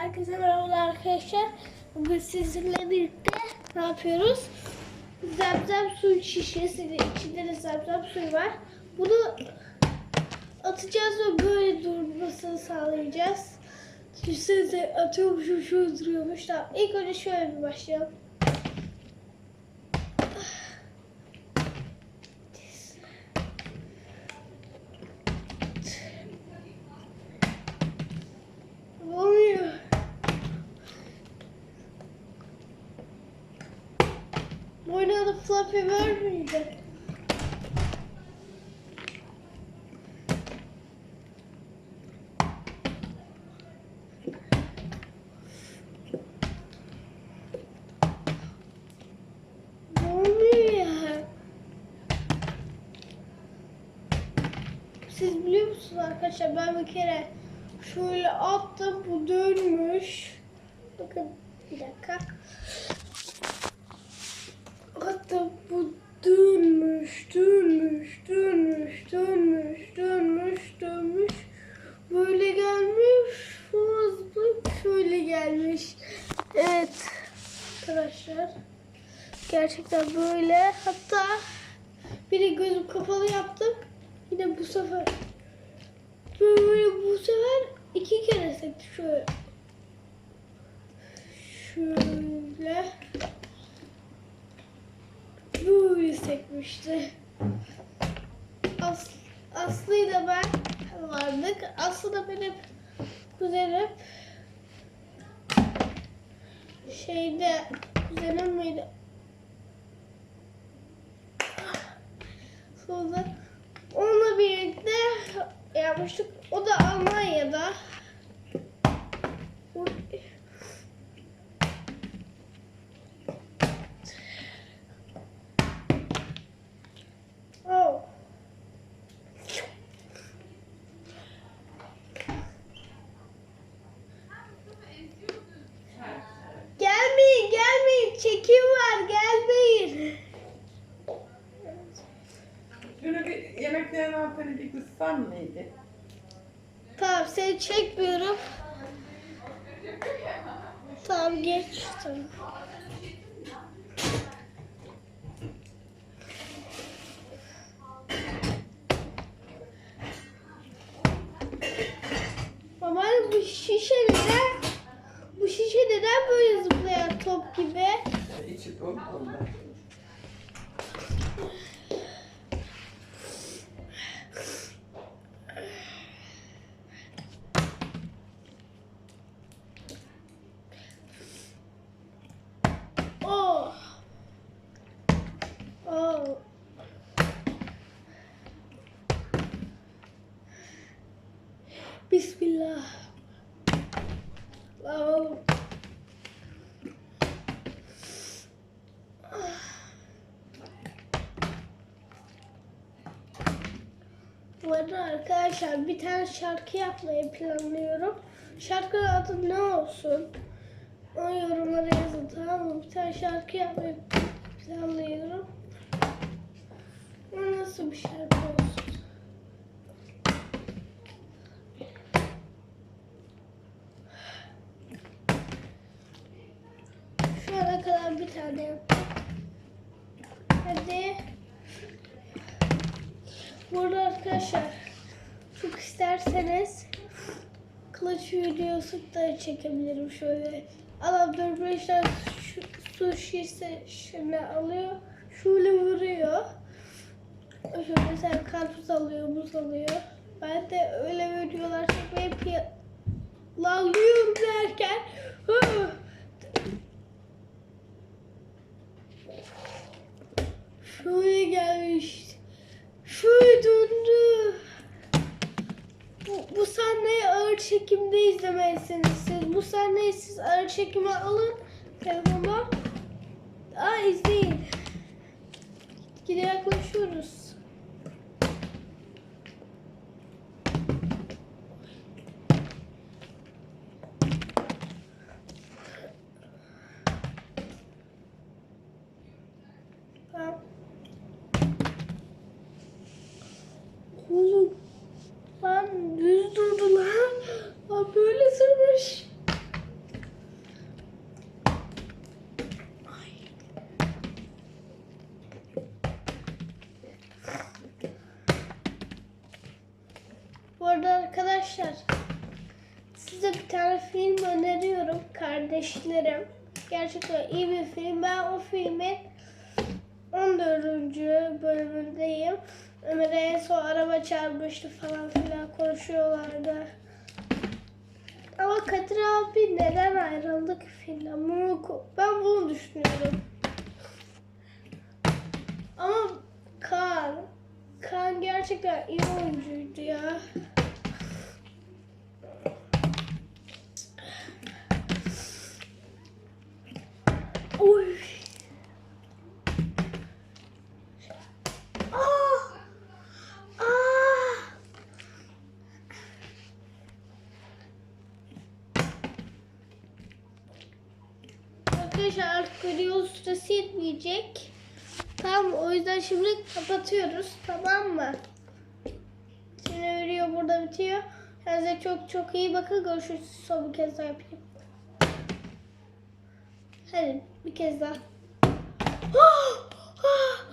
Herkese merhabalar arkadaşlar. Bugün sizinle birlikte ne yapıyoruz? Zemzem su şişesi içinde de zemzem suyu var. Bunu atacağız ve böyle durmasını sağlayacağız. Düşünsenize atıyormuşum şu duruyormuş. Tamam. İlk önce şöyle bir başlayalım. Olmuyor ya. Siz biliyor musunuz arkadaşlar ben bir kere şöyle attım bu dönmüş. Bakın bir dakika. Attım bu dönmüş, dönmüş, dönmüş, dönmüş, dönmüş, dönmüş. Böyle gelmiş. Sonra zıplayıp şöyle gelmiş. Evet arkadaşlar. Gerçekten böyle. Hatta biri gözüm kapalı yaptım. Yine bu sefer böyle bu sefer iki kere sekti şöyle. Şöyle. Böyle sekmişti. As Aslı'yla ben vardık. Aslı da benim kuzenim. Şeyde kuzenim miydi? Sonra onunla birlikte yapmıştık. O da Almanya'da. Kıssan mıydı? Tamam, seni çekmiyorum. Tamam, geç. Tamam. Baba bu şişe neden bu şişe neden böyle zıplayan top gibi? İçi ondan. Oh. Oh. Bismillah. Oh. Bu arada arkadaşlar bir tane şarkı yapmayı planlıyorum. Şarkının adı ne olsun? O yorumlara yazın tamam mı? Bir tane şarkı yapmayı planlıyorum. O nasıl bir şarkı olsun? Şu ana kadar bir tane. Hadi. Burada arkadaşlar çok isterseniz kılıç videosu da çekebilirim şöyle. Adam dönmüşler su şişesini alıyor. Şöyle vuruyor. Şöyle mesela karpuz alıyor, muz alıyor. Ben de öyle videolar çekmeyi planlıyorum derken şöyle gelmiş. Şöyle döndü. Bu, bu sahneyi ağır çekimde izlemelisiniz siz. Bu sahneyi siz ağır çekime alın telefona. Aa izleyin. Gide yaklaşıyoruz. Size bir tane film öneriyorum. Kardeşlerim. Gerçekten iyi bir film. Ben o filmin 14. bölümündeyim. Ömer'e en son araba çarpmıştı falan filan konuşuyorlardı. Ama Kadir abi neden ayrıldı ki filmden? Bunu- Ben bunu düşünüyorum. Ama Kaan, Kaan gerçekten iyi oyuncuydu ya. Oy. Aa! Aa! Arkadaşlar artık video süresi yetmeyecek. Tamam o yüzden şimdi kapatıyoruz tamam mı? Şimdi video burada bitiyor. Kendinize çok çok iyi bakın. Görüşürüz. Son bir kez daha yapayım. Hadi bir kez daha. Ah!